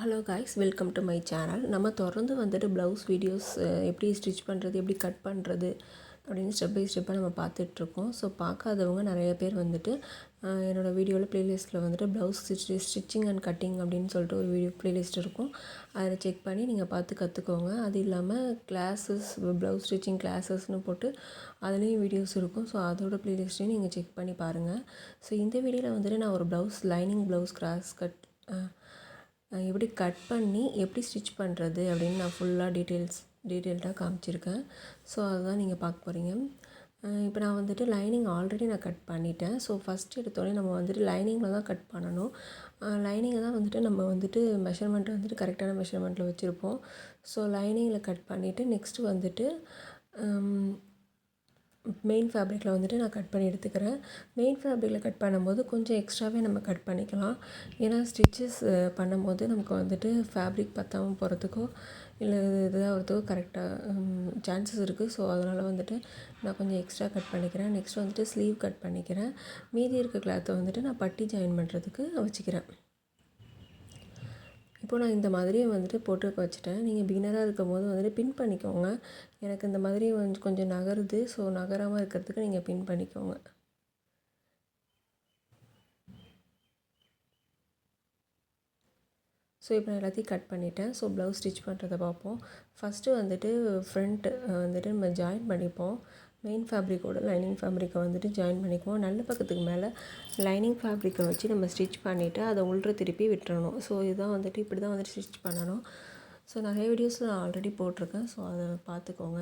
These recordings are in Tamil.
Hello guys welcome to my channel நம்ம தொடர்ந்து வந்துட்டு ப்ளவுஸ் வீடியோஸ் எப்படி ஸ்டிச் பண்ணுறது எப்படி கட் பண்ணுறது அப்படின்னு ஸ்டெப் பை ஸ்டெப்பாக நம்ம பார்த்துட்ருக்கோம். ஸோ பார்க்காதவங்க நிறைய பேர் வந்துட்டு என்னோடய வீடியோவில் ப்ளேலிஸ்ட்டில் வந்துட்டு blouse stitch stitching and cutting அப்படின்னு சொல்லிட்டு ஒரு வீடியோ ப்ளேலிஸ்ட் இருக்கும். அதில் செக் பண்ணி நீங்கள் பார்த்து கற்றுக்கோங்க அது இல்லாமல் கிளாஸஸ் ப்ளவுஸ் ஸ்டிச்சிங் கிளாஸஸ்னு போட்டு அதுலேயும் வீடியோஸ் இருக்கும். ஸோ அதோட ப்ளேலிஸ்ட்டையும் நீங்கள் செக் பண்ணி பாருங்கள் ஸோ இந்த வீடியோவில் வந்துட்டு நான் ஒரு blouse lining blouse cross cut எப்படி கட் பண்ணி எப்படி ஸ்டிச் பண்ணுறது அப்படின்னு நான் ஃபுல்லாக டீட்டெயில்ஸ் டீட்டெயில்டாக காமிச்சிருக்கேன். ஸோ அதுதான் நீங்கள் பார்க்க போகிறீங்க இப்போ நான் வந்துட்டு லைனிங் ஆல்ரெடி நான் கட் பண்ணிட்டேன். ஸோ ஃபஸ்ட் எடுத்தோடனே நம்ம வந்துட்டு லைனிங்கில் தான் கட் பண்ணணும். லைனிங்கை தான் வந்துட்டு நம்ம வந்துட்டு மெஷர்மெண்ட் வந்துட்டு கரெக்டான மெஷர்மெண்ட்டில் வச்சுருப்போம். ஸோ லைனிங்கில் கட் பண்ணிவிட்டு நெக்ஸ்ட்டு வந்துட்டு மெயின் ஃபேப்ரிக்கில் வந்துட்டு நான் கட் பண்ணி எடுத்துக்கிறேன். மெயின் ஃபேப்ரிக்கில் கட் பண்ணும்போது கொஞ்சம் எக்ஸ்ட்ராவே நம்ம கட் பண்ணிக்கலாம். ஏன்னா ஸ்டிச்சஸ் பண்ணும்போது நமக்கு வந்துட்டு ஃபேப்ரிக் பற்றாமல் போகிறதுக்கோ இல்லை இதாகிறதுக்கோ கரெக்டாக சான்சஸ் இருக்குது ஸோ அதனால் வந்துட்டு நான் கொஞ்சம் எக்ஸ்ட்ரா கட் பண்ணிக்கிறேன். நெக்ஸ்ட் வந்துட்டு ஸ்லீவ் கட் பண்ணிக்கிறேன். மீதி இருக்க கிளாத்தை வந்துட்டு நான் பட்டி ஜாயின் பண்ணுறதுக்கு வச்சுக்கிறேன். இப்போது நான் இந்த மாதிரியே வந்துட்டு போட்டு வச்சுட்டேன். நீங்கள் பிகினராக இருக்கும் போது வந்துட்டு பின் பண்ணிக்கோங்க. எனக்கு இந்த மாதிரி கொஞ்சம் கொஞ்சம் நகருது. ஸோ நகராமல் இருக்கிறதுக்கு நீங்கள் பின் பண்ணிக்கோங்க. ஸோ இப்போ நான் எல்லாத்தையும் கட் பண்ணிட்டேன். ஸோ ப்ளவுஸ் ஸ்டிச் பண்ணுறதை பார்ப்போம். ஃபஸ்ட்டு வந்துட்டு ஃப்ரண்ட்டு வந்துட்டு நம்ம ஜாயின் பண்ணிப்போம். மெயின் ஃபேப்ரிக்கோட லைனிங் ஃபேப்ரிக்கை வந்துட்டு ஜாயின் பண்ணிக்குவோம். நல்ல பக்கத்துக்கு மேலே லைனிங் ஃபேப்ரிக்கை வச்சு நம்ம ஸ்டிச் பண்ணிவிட்டு அதை உள்ற திருப்பி விட்டுறணும். ஸோ இதுதான் வந்துட்டு இப்படி தான் வந்துட்டு ஸ்டிச் பண்ணணும். ஸோ நிறைய வீடியோஸ் நான் ஆல்ரெடி போட்டிருக்கேன். ஸோ அதை பார்த்துக்கோங்க.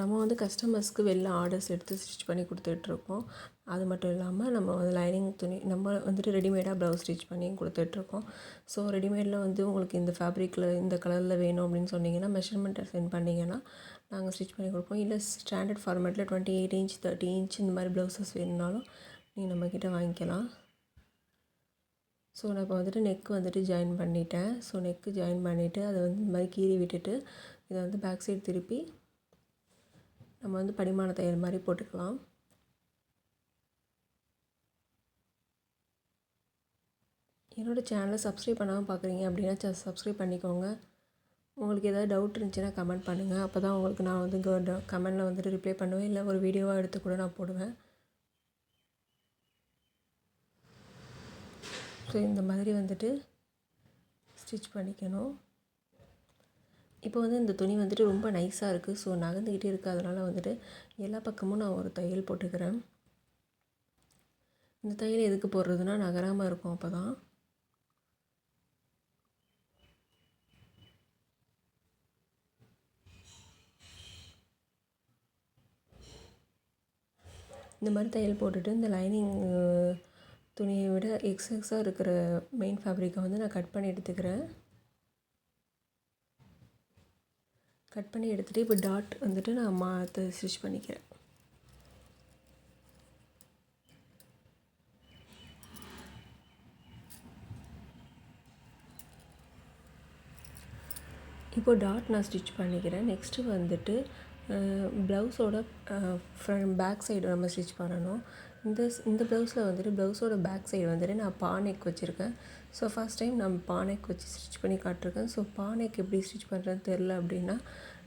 நம்ம வந்து கஸ்டமர்ஸ்க்கு வெளில ஆர்டர்ஸ் எடுத்து ஸ்டிச் பண்ணி கொடுத்துட்ருக்கோம் அது மட்டும் இல்லாமல் நம்ம வந்து லைனிங் துணி நம்ம வந்துட்டு ரெடிமேடாக ப்ளவுஸ் ஸ்டிச் பண்ணி கொடுத்துட்ருக்கோம். ஸோ ரெடிமேடில் வந்து உங்களுக்கு இந்த ஃபேப்ரிக்கில் இந்த கலரில் வேணும் அப்படின்னு சொன்னீங்கன்னா மெஷர்மெண்ட்டை சென்ட் பண்ணிங்கன்னா நாங்கள் ஸ்டிச் பண்ணி கொடுப்போம். இல்லை ஸ்டாண்டர்ட் ஃபார்மேட்டில் twenty eight inch thirty inch இந்த மாதிரி ப்ளவுசஸ் வேணும்னாலும் நீங்கள் நம்மக்கிட்ட வாங்கிக்கலாம். ஸோ நான் இப்போ வந்துட்டு நெக் வந்துட்டு ஜாயின் பண்ணிட்டேன். ஸோ நெக்கு ஜாயின் பண்ணிவிட்டு அதை வந்து இந்த மாதிரி கீறி விட்டுட்டு இதை வந்து பேக் சைடு திருப்பி நம்ம வந்து படிமான தையல் மாதிரி போட்டுக்கலாம். என்னோடய சேனலை சப்ஸ்கிரைப் பண்ணாமல் பார்க்குறீங்க அப்படின்னா சப்ஸ்கிரைப் பண்ணிக்கோங்க. உங்களுக்கு ஏதாவது டவுட் இருந்துச்சுன்னா கமெண்ட் பண்ணுங்கள் அப்போ தான் உங்களுக்கு நான் வந்து கமெண்டில் வந்துட்டு ரிப்ளை பண்ணுவேன். இல்லை ஒரு வீடியோவாக எடுத்து கூட நான் போடுவேன். ஸோ இந்த மாதிரி வந்துட்டு ஸ்டிச் பண்ணிக்கணும். இப்போ வந்து இந்த துணி வந்துட்டு ரொம்ப நைஸாக இருக்குது ஸோ நகர்ந்துக்கிட்டே இருக்குது அதனால் வந்துட்டு எல்லா பக்கமும் நான் ஒரு தையல் போட்டுக்கிறேன். இந்த தையல் எதுக்கு போடுறதுன்னா நகராமல் இருக்கும் அப்போ தான் இந்த மாதிரி தையல் போட்டுட்டு இந்த லைனிங் துணியை விட எக்ஸஸாக இருக்கிற மெயின் ஃபேப்ரிக்கை வந்து நான் கட் பண்ணி எடுத்துக்கிறேன். கட் பண்ணி எடுத்துகிட்டு இப்போ டாட் வந்துட்டு நான் மாற்ற ஸ்டிச் பண்ணிக்கிறேன். இப்போது டாட் நான் ஸ்டிச் பண்ணிக்கிறேன். நெக்ஸ்ட்டு வந்துட்டு ப்ளவுஸோட ஃப்ரண்ட் பேக் சைடு நம்ம ஸ்டிச் பண்ணணும். இந்த இந்த ப்ளவுஸில் வந்துட்டு ப்ளவுஸோட பேக் சைடு வந்துட்டு நான் பானெக் வச்சுருக்கேன். ஸோ ஃபஸ்ட் டைம் நான் பானெக் வச்சு ஸ்டிச் பண்ணி காட்டிருக்கேன். ஸோ பானெக் எப்படி ஸ்டிச் பண்ணுறதுன்னு தெரில அப்படின்னா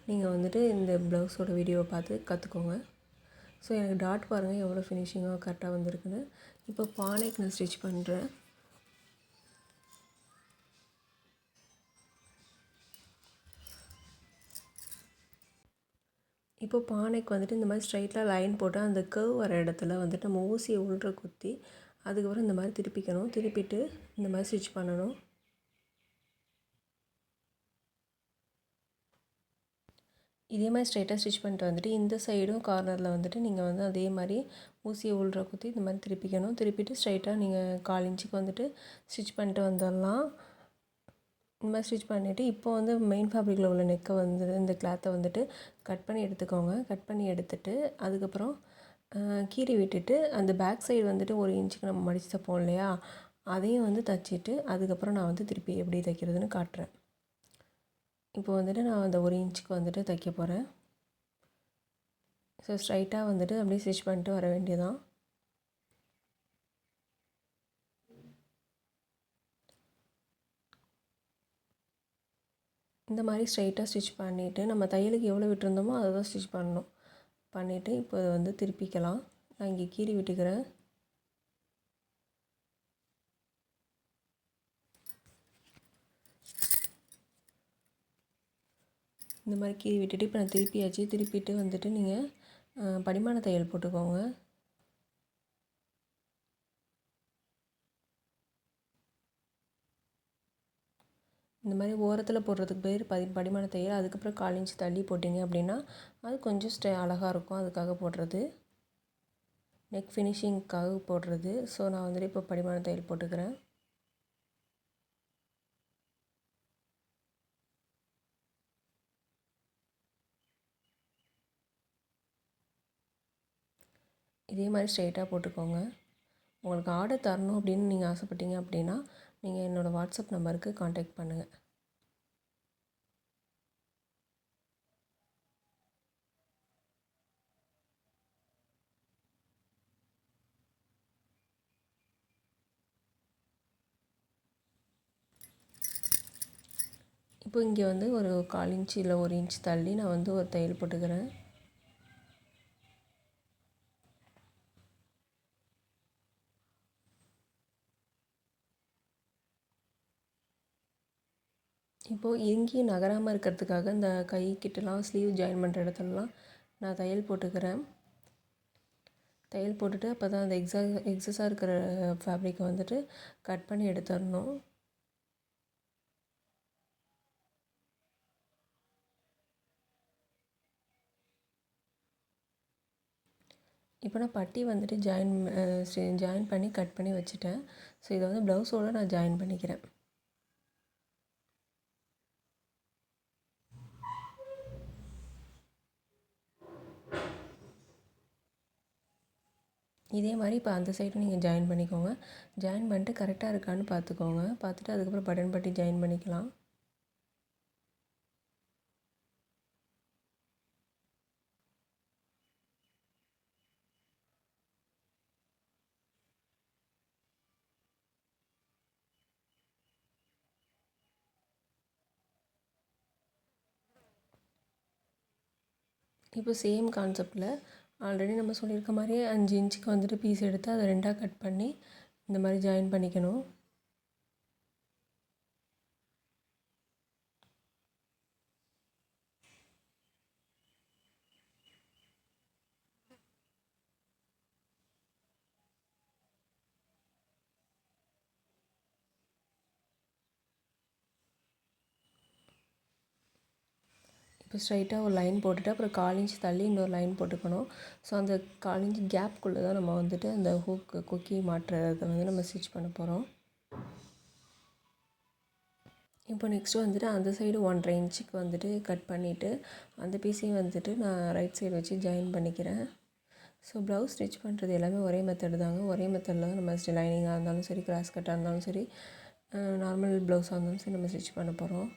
நீங்கள் வந்துட்டு இந்த ப்ளவுஸோட வீடியோவை பார்த்து கற்றுக்கோங்க ஸோ எனக்கு டாட் பாருங்கள் எவ்வளோ ஃபினிஷிங்காக கரெக்டாக வந்திருக்குன்னு. இப்போ பானைக்கு நான் ஸ்டிச் பண்ணுறேன் இப்போ பானைக்கு வந்துட்டு இந்த மாதிரி ஸ்ட்ரைட்டாக லைன் போட்டு அந்த கர்வ் வர இடத்துல வந்துட்டு நம்ம ஊசியை உள்ற குத்தி அதுக்கப்புறம் இந்த மாதிரி திருப்பிக்கணும். திருப்பிட்டு இந்த மாதிரி ஸ்டிச் பண்ணணும். இதே மாதிரி ஸ்ட்ரைட்டாக ஸ்டிச் பண்ணிட்டு வந்துட்டு இந்த சைடும் கார்னரில் வந்துட்டு நீங்கள் வந்து அதே மாதிரி ஊசியை உள்ற குத்தி இந்த மாதிரி திருப்பிக்கணும். திருப்பிட்டு ஸ்ட்ரைட்டாக நீங்கள் கால் இன்ச்சுக்கு வந்துட்டு ஸ்டிச் பண்ணிட்டு வந்துடலாம். இந்த மாதிரி ஸ்டிச் பண்ணிவிட்டு இப்போ வந்து மெயின் ஃபேப்ரிக்கில் உள்ள நெக்கை வந்து இந்த கிளாத்தை வந்துட்டு கட் பண்ணி எடுத்துக்கோங்க. கட் பண்ணி எடுத்துட்டு அதுக்கப்புறம் கீறி விட்டுட்டு அந்த பேக் சைடு வந்துட்டு ஒரு இன்ச்சுக்கு நம்ம மடித்து தைப்போம் இல்லையா? அதையும் வந்து தைச்சிட்டு அதுக்கப்புறம் நான் வந்து திருப்பி எப்படி தைக்கிறதுன்னு காட்டுறேன். இப்போ வந்துட்டு நான் அந்த ஒரு இன்ச்சுக்கு வந்துட்டு தைக்க போகிறேன் ஸோ ஸ்ட்ரைட்டாக வந்துட்டு அப்படியே ஸ்டிச் பண்ணிட்டு வர வேண்டியதான் இந்த மாதிரி ஸ்ட்ரைட்டாக ஸ்டிச் பண்ணிவிட்டு நம்ம தையலுக்கு எவ்வளோ விட்டுருந்தோமோ அதை தான் ஸ்டிச் பண்ணணும். பண்ணிவிட்டு இப்போ இதை வந்து திருப்பிக்கலாம். நான் இங்கே கீறி விட்டுக்கிறேன். இந்த மாதிரி கீறி விட்டுட்டு இப்போ நான் திருப்பியாச்சு. திருப்பிட்டு வந்துட்டு நீங்கள் படிமான தையல் போட்டுக்கோங்க. இந்த மாதிரி ஓரத்தில் போடுறதுக்கு பேர் பதி படிமான தையல் அதுக்கப்புறம் கால் இன்ச் தள்ளி போட்டிங்க அப்படின்னா அது கொஞ்சம் ஸ்டே அழகாக இருக்கும். அதுக்காக போடுறது. நெக் ஃபினிஷிங்க்காக போடுறது. ஸோ நான் வந்துட்டு இப்போ படிமான தையல் போட்டுக்கிறேன். இதே மாதிரி ஸ்ட்ரெயிட்டாக போட்டுக்கோங்க. உங்களுக்கு ஆர்டர் தரணும் அப்படின்னு நீங்கள் ஆசைப்பட்டீங்க அப்படின்னா நீங்கள் என்னோடய வாட்ஸ்அப் நம்பருக்கு காண்டாக்ட் பண்ணுங்கள் இப்போ இங்கே வந்து ஒரு கால் இன்ச்சு இல்லை ஒரு இன்ச் தள்ளி நான் வந்து ஒரு தையல் போட்டுக்கிறேன். இப்போது எங்கேயும் நகராமல் இருக்கிறதுக்காக இந்த கை கிட்டலாம் ஸ்லீவ் ஜாயின் பண்ணுற இடத்துலலாம் நான் தையல் போட்டுக்கிறேன். தையல் போட்டுட்டு அப்போ தான் அந்த எக்ஸா எக்ஸஸாக இருக்கிற ஃபேப்ரிக்கை வந்துட்டு கட் பண்ணி எடுத்துடணும். இப்போ நான் பட்டி வந்துட்டு ஜாயின் ஜாயின் பண்ணி கட் பண்ணி வச்சுட்டேன். ஸோ இதை வந்து ப்ளவுஸோடு நான் ஜாயின் பண்ணிக்கிறேன். இதே மாதிரி இப்போ அந்த சைடும் நீங்கள் ஜாயின் பண்ணிக்கோங்க. ஜாயின் பண்ணிட்டு கரெக்டாக இருக்கான்னு பார்த்துக்கோங்க பார்த்துட்டு அதுக்கப்புறம் பட்டன் பட்டி ஜாயின் பண்ணிக்கலாம். இப்போ சேம் கான்செப்டில் ஆல்ரெடி நம்ம சொல்லியிருக்க மாதிரியே அஞ்சு இன்ச்சுக்கு வந்துட்டு பீஸ் எடுத்து அதை ரெண்டாக கட் பண்ணி இந்த மாதிரி ஜாயின் பண்ணிக்கணும். இப்போ ஸ்ட்ரைட்டாக ஒரு லைன் போட்டுட்டு அப்புறம் கால் இன்ச் தள்ளி இன்னொரு லைன் போட்டுக்கணும். ஸோ அந்த கால் இன்ச் கேப்குள்ளே தான் நம்ம வந்துட்டு அந்த ஹூக்கு கொக்கி மாட்டுறதை வந்து நம்ம ஸ்டிச் பண்ண போகிறோம் இப்போ நெக்ஸ்ட்டு வந்துட்டு அந்த சைடு ஒன்றரை இன்ச்சுக்கு வந்துட்டு கட் பண்ணிவிட்டு அந்த பீஸையும் வந்துட்டு நான் ரைட் சைடு வச்சு ஜாயின் பண்ணிக்கிறேன். ஸோ ப்ளவுஸ் ஸ்டிச் பண்ணுறது எல்லாமே ஒரே மெத்தடு தாங்க. ஒரே மெத்தடில் தான் நம்ம லைனிங்காக இருந்தாலும் சரி கிராஸ் கட்டாக இருந்தாலும் சரி நார்மல் ப்ளவுஸாக இருந்தாலும் சரி நம்ம ஸ்டிச் பண்ண போகிறோம்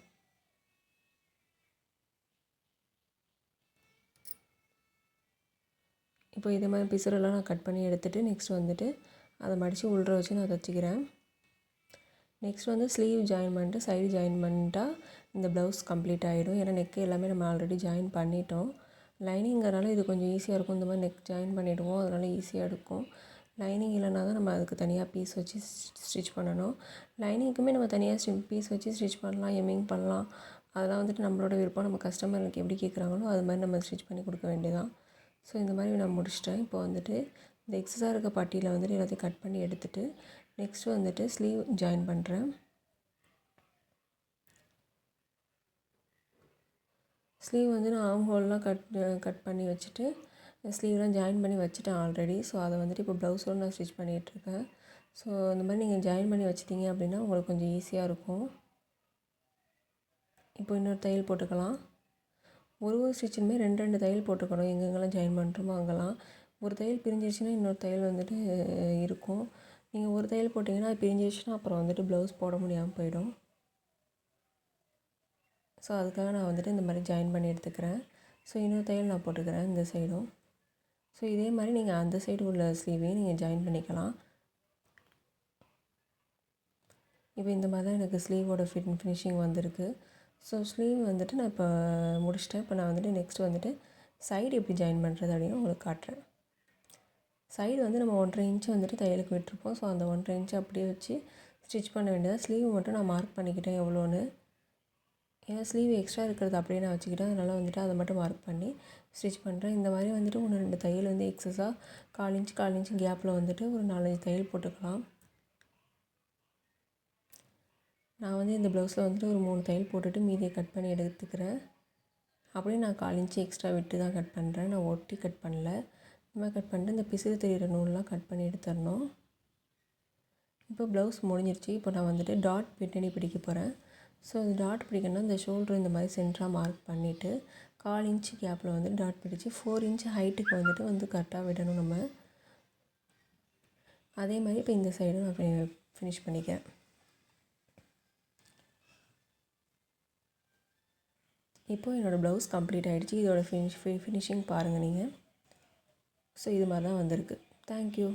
இப்போ இதே மாதிரி பிசுரெல்லாம் நான் கட் பண்ணி எடுத்துகிட்டு நெக்ஸ்ட் வந்துட்டு அதை மடித்து உள்ற வச்சு நான் தைச்சிக்கிறேன் நெக்ஸ்ட் வந்து ஸ்லீவ் ஜாயின் பண்ணிட்டு சைடு ஜாயின் பண்ணிட்டா இந்த ப்ளவுஸ் கம்ப்ளீட் ஆகிடும் ஏன்னா நெக்கு எல்லாமே நம்ம ஆல்ரெடி ஜாயின் பண்ணிட்டோம். லைனிங்கிறனால இது கொஞ்சம் ஈஸியாக இருக்கும். இந்த மாதிரி நெக் ஜாயின் பண்ணிவிடுவோம் அதனால் ஈஸியாக இருக்கும் லைனிங் இல்லைனா தான் நம்ம அதுக்கு தனியாக பீஸ் வச்சு ஸ்டிச் பண்ணணும். லைனிங்க்குமே நம்ம தனியாக ஸ்டி பீஸ் வச்சு ஸ்டிச் பண்ணலாம் எம்மிங் பண்ணலாம். அதெல்லாம் வந்துட்டு நம்மளோட விருப்பம். நம்ம கஸ்டமருக்கு எப்படி கேட்குறாங்களோ அது மாதிரி நம்ம ஸ்டிச் பண்ணி கொடுக்க வேண்டியதான் ஸோ இந்த மாதிரி நான் முடிச்சிட்டேன். இப்போ வந்துட்டு இந்த எக்ஸஸாக இருக்க பட்டியில் வந்துட்டு எல்லாத்தையும் கட் பண்ணி எடுத்துகிட்டு நெக்ஸ்ட்டு வந்துட்டு ஸ்லீவ் ஜாயின் பண்ணுறேன் ஸ்லீவ் வந்து நான் ஆம் ஹோல்லாம் கட் கட் பண்ணி வச்சுட்டு ஸ்லீவ்லாம் ஜாயின் பண்ணி வச்சுட்டேன் ஆல்ரெடி ஸோ அதை வந்துட்டு இப்போ ப்ளவுஸோடு நான் ஸ்டிச் பண்ணிகிட்ருக்கேன் ஸோ இந்த மாதிரி நீங்கள் ஜாயின் பண்ணி வச்சிட்டிங்க அப்படின்னா உங்களுக்கு கொஞ்சம் ஈஸியாக இருக்கும். இப்போ இன்னொரு தையல் போட்டுக்கலாம். ஒரு ஒரு ஸ்டிச்சுமே ரெண்டு ரெண்டு தையல் போட்டுக்கணும். எங்கெங்கெல்லாம் ஜாயின் பண்ணுறோமோ அங்கெல்லாம். ஒரு தையல் பிரிஞ்சிருச்சுன்னா இன்னொரு தையல் வந்துட்டு இருக்கும். நீங்கள் ஒரு தையல் போட்டிங்கன்னா அது பிரிஞ்சிருச்சுன்னா அப்புறம் வந்துட்டு ப்ளவுஸ் போட முடியாமல் போயிடும். ஸோ அதுக்காக நான் வந்துட்டு இந்த மாதிரி ஜாயின் பண்ணி எடுத்துக்கிறேன். ஸோ இன்னொரு தையல் நான் போட்டுக்கிறேன் இந்த சைடும் ஸோ இதே மாதிரி நீங்கள் அந்த சைடு உள்ள ஸ்லீவையும் நீங்கள் ஜாயின் பண்ணிக்கலாம். இப்போ இந்த மாதிரி தான் எனக்கு ஸ்லீவோட ஃபிட் ஃபினிஷிங் வந்திருக்கு. ஸோ ஸ்லீவ் வந்துட்டு நான் இப்போ முடிச்சிட்டேன். இப்போ நான் வந்துட்டு நெக்ஸ்ட் வந்துட்டு சைடு எப்படி ஜாயின் பண்ணுறது அப்படின்னு உங்களுக்கு காட்டுறேன். சைடு வந்து நம்ம ஒன்றரை இன்ச்சு வந்துட்டு தையலுக்கு விட்டுருப்போம். ஸோ அந்த ஒன்றரை இன்ச்சு அப்படியே வச்சு ஸ்டிச் பண்ண வேண்டியதாக ஸ்லீவ் மட்டும் நான் மார்க் பண்ணிக்கிட்டேன் எவ்வளோன்னு. ஏன்னா ஸ்லீவ் எக்ஸ்ட்ரா இருக்கிறது அப்படியே நான் வச்சுக்கிட்டேன். அதனால் வந்துட்டு அதை மட்டும் மார்க் பண்ணி ஸ்டிச் பண்ணுறேன் இந்த மாதிரி வந்துட்டு ஒன்று ரெண்டு தையல் வந்து எக்ஸஸாக கால் இன்ச் கால் இன்ச் கேப்பில் வந்துட்டு ஒரு நாலஞ்சு தையல் போட்டுக்கலாம். நான் வந்து இந்த ப்ளவுஸில் வந்துட்டு ஒரு மூணு தையல் போட்டுட்டு மீதியை கட் பண்ணி எடுத்துக்கிறேன். அப்படியே நான் கால் இன்ச்சு எக்ஸ்ட்ரா விட்டு தான் கட் பண்ணுறேன். நான் ஒட்டி கட் பண்ணல. இந்த கட் பண்ணிட்டு இந்த பிசிறு தெரிகிற நூல்லாம் கட் பண்ணி எடுத்துடணும். இப்போ ப்ளவுஸ் முடிஞ்சிருச்சு. இப்போ நான் வந்துட்டு டாட் பின்னாடி பிடிக்க போகிறேன். ஸோ இந்த டாட் பிடிக்கணும்னா இந்த ஷோல்டர் இந்த மாதிரி சென்டராக மார்க் பண்ணிவிட்டு கால் இன்ச்சு கேப்பில் வந்து டாட் பிடிச்சி ஃபோர் இன்ச் ஹைட்டுக்கு வந்துட்டு வந்து கரெக்டாக விடணும் நம்ம. அதே மாதிரி இப்போ இந்த சைடும் நான் ஃபினிஷ் பண்ணிக்கிறேன். இப்போது என்னோடய ப்ளவுஸ் கம்ப்ளீட் ஆகிடுச்சு இதோட ஃபினிஷ் ஃபினிஷிங் பாருங்கள் நீங்கள் ஸோ இது மாதிரி தான் வந்திருக்கு தேங்க்யூ